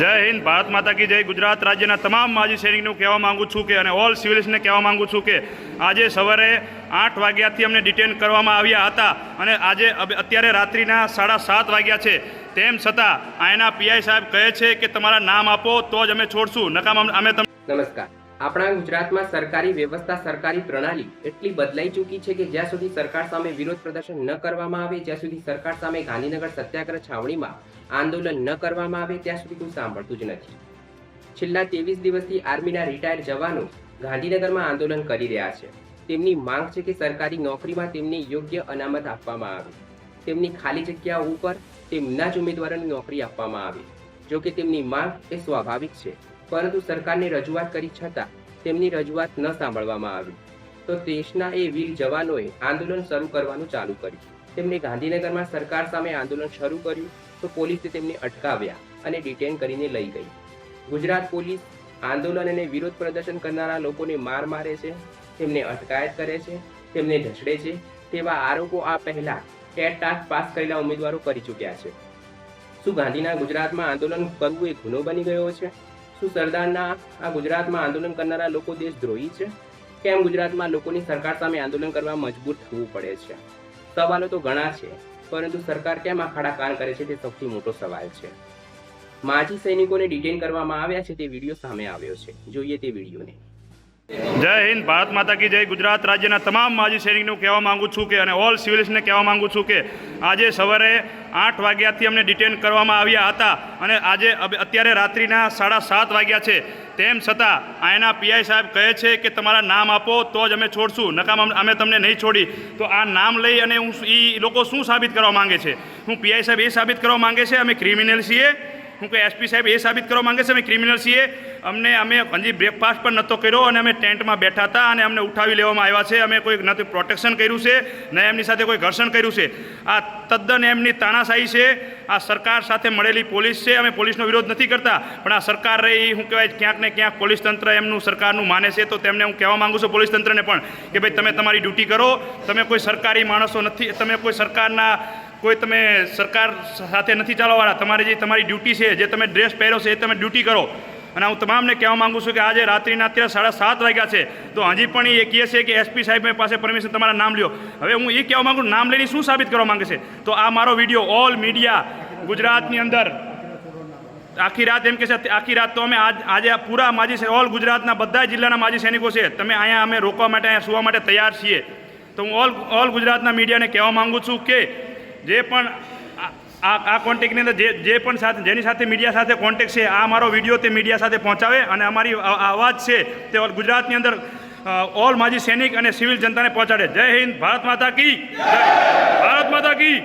જય હિન્દ ભારત માતા કી જય. ગુજરાત રાજ્યના તમામ માજી સૈનિકનું કહેવા માગું છું કે અને ઓલ સિવિલ્સને કહેવા માગું છું કે આજે સવારે આઠ વાગ્યાથી અમને ડિટેન કરવામાં આવ્યા હતા અને આજે અત્યારે રાત્રિના સાડા સાત વાગ્યા છે. તેમ છતાં આના પીઆઈ સાહેબ કહે છે કે તમારા નામ આપો તો જ અમે છોડશું. નકામ અમે તમને નમસ્કાર. આપણા ગુજરાતમાં સરકારી વ્યવસ્થા, સરકારી પ્રણાલી એટલી બદલાઈ ચૂકી છે કે જ્યાં સુધી સરકાર સામે વિરોધ પ્રદર્શન ન કરવામાં આવે, જ્યાં સુધી સરકાર સામે ગાંધીનગર સત્યાગ્રહ છાવણીમાં આંદોલન ન કરવામાં આવે, ત્યાં સુધી કોઈ સાંભળતું જ નથી. છેલ્લા ત્રેવીસ દિવસથી આર્મીના રિટાયર જવાનો ગાંધીનગરમાં આંદોલન કરી રહ્યા છે. તેમની માંગ છે કે સરકારી નોકરીમાં તેમને યોગ્ય અનામત આપવામાં આવે. તેમની ખાલી જગ્યાઓ ઉપર તેમના જ ઉમેદવારોની નોકરી આપવામાં આવે. જો કે તેમની માંગ એ સ્વાભાવિક છે. પરંતુ સરકારને રજૂઆત કરી છતાં તેમની રજૂઆત ન સાંભળવામાં આવી. તો દેશના એ વીર જવાનોએ આંદોલન શરૂ કરવાનું ચાલુ કર્યું. તેમણે ગાંધીનગરમાં સરકાર સામે આંદોલન શરૂ કર્યું તો પોલીસે તેમને અટકાવ્યા અને ડિટેન કરીને લઈ ગઈ. ગુજરાત પોલીસ આંદોલન અને વિરોધ પ્રદર્શન કરનારા લોકોને માર મારે છે, તેમને અટકાયત કરે છે, તેમને ઢસડે છે તેવા આરોપો આ પહેલા ટેટ ટાસ્ક પાસ કરેલા ઉમેદવારો કરી ચૂક્યા છે. શું ગાંધીના ગુજરાતમાં આંદોલન કરવું એ ગુનો બની ગયો છે? શું સરદારના આ ગુજરાતમાં આંદોલન કરનારા લોકો દેશદ્રોહી છે? કેમ ગુજરાતમાં લોકોની સરકાર સામે આંદોલન કરવા મજબૂર થવું પડે છે? સવાલો તો ઘણા છે, પરંતુ સરકાર કેમ આખાડા ખાડા કાન કરે છે તે સૌથી મોટો સવાલ છે. માજી સૈનિકોને ડિટેન કરવામાં આવ્યા છે તે વીડિયો સામે આવ્યો છે. જોઈએ તે વિડીયોને. જય હિન્દ, ભારત માતા કી જય. ગુજરાત રાજ્યના તમામ માજી સૈનિકનું કહેવા માંગુ છું કે અને ઓલ સિવિલ્સને કહેવા માંગુ છું કે આજે સવારે આઠ વાગ્યાથી અમને ડિટેન કરવામાં આવ્યા હતા અને આજે અત્યારે રાત્રિના સાડા સાત વાગ્યા છે. તેમ છતાં આયના પીઆઈ સાહેબ કહે છે કે તમારા નામ આપો, તો જ અમે છોડશું. નકામ અમે તમને નહીં છોડી. તો આ નામ લઈ અને હું એ લોકો શું સાબિત કરવા માંગે છે? હું પીઆઈ સાહેબ એ સાબિત કરવા માંગે છે, અમે ક્રિમિનલ છીએ. હું કે એસપી સાહેબ એ સાબિત કરવા માંગે છે, અમે ક્રિમિનલ છીએ. અમને, અમે હજી બ્રેકફાસ્ટ પણ નહોતો કર્યો અને અમે ટેન્ટમાં બેઠા હતા અને અમને ઉઠાવી લેવામાં આવ્યા છે. અમે કોઈ નથી પ્રોટેક્શન કર્યું છે, ન એમની સાથે કોઈ ઘર્ષણ કર્યું છે. આ તદ્દન એમની તાનાશાહી છે. આ સરકાર સાથે મળેલી પોલીસ છે. અમે પોલીસનો વિરોધ નથી કરતા. પણ આ સરકાર રહી શું કહેવાય ક્યાંક ને ક્યાંક પોલીસ તંત્ર એમનું સરકારનું માને છે. તો તેમને હું કહેવા માંગુ છું પોલીસ તંત્રને પણ કે ભાઈ તમે તમારી ડ્યુટી કરો. તમે કોઈ સરકારી માણસો નથી, તમે કોઈ સરકારના કોઈ તમે સરકાર સાથે નથી ચાલવાવાળા, તમારી જે તમારી ડ્યુટી છે, જે તમે ડ્રેસ પહેરો છે, એ તમે ડ્યુટી કરો. અને હું તમામને કહેવા માંગુ છું કે આજે રાત્રિના અત્યારે સાડા સાત વાગ્યા છે, તો હજી પણ એ કહે છે કે એસપી સાહેબ પાસે પરમિશન તમારા નામ લ્યો. હવે હું એ કહેવા માંગુ નામ લઈને શું સાબિત કરવા માંગે છે? તો આ મારો વીડિયો ઓલ મીડિયા ગુજરાતની અંદર, આખી રાત એમ કે છે, આખી રાત તો અમે આજ, આજે પૂરા માજી છે ઓલ ગુજરાતના બધા જિલ્લાના માજી સૈનિકો છે, તમે અહીંયા અમે રોકવા માટે, અહીંયા સુવા માટે તૈયાર છીએ. તો હું ઓલ ઓલ ગુજરાતના મીડિયાને કહેવા માંગુ છું કે જે પણ આ- આ કોન્ટેક્ટની અંદર જે જે પણ સાથે જેની સાથે મીડિયા સાથે કોન્ટેક્ટ છે, આ મારો વીડિયો તે મીડિયા સાથે પહોંચાવે અને અમારી અવાજ છે તે ગુજરાતની અંદર ઓલ માજી સૈનિક અને સિવિલ જનતાને પહોંચાડે. જય હિન્દ, ભારત માતા કી ભારત માતા કી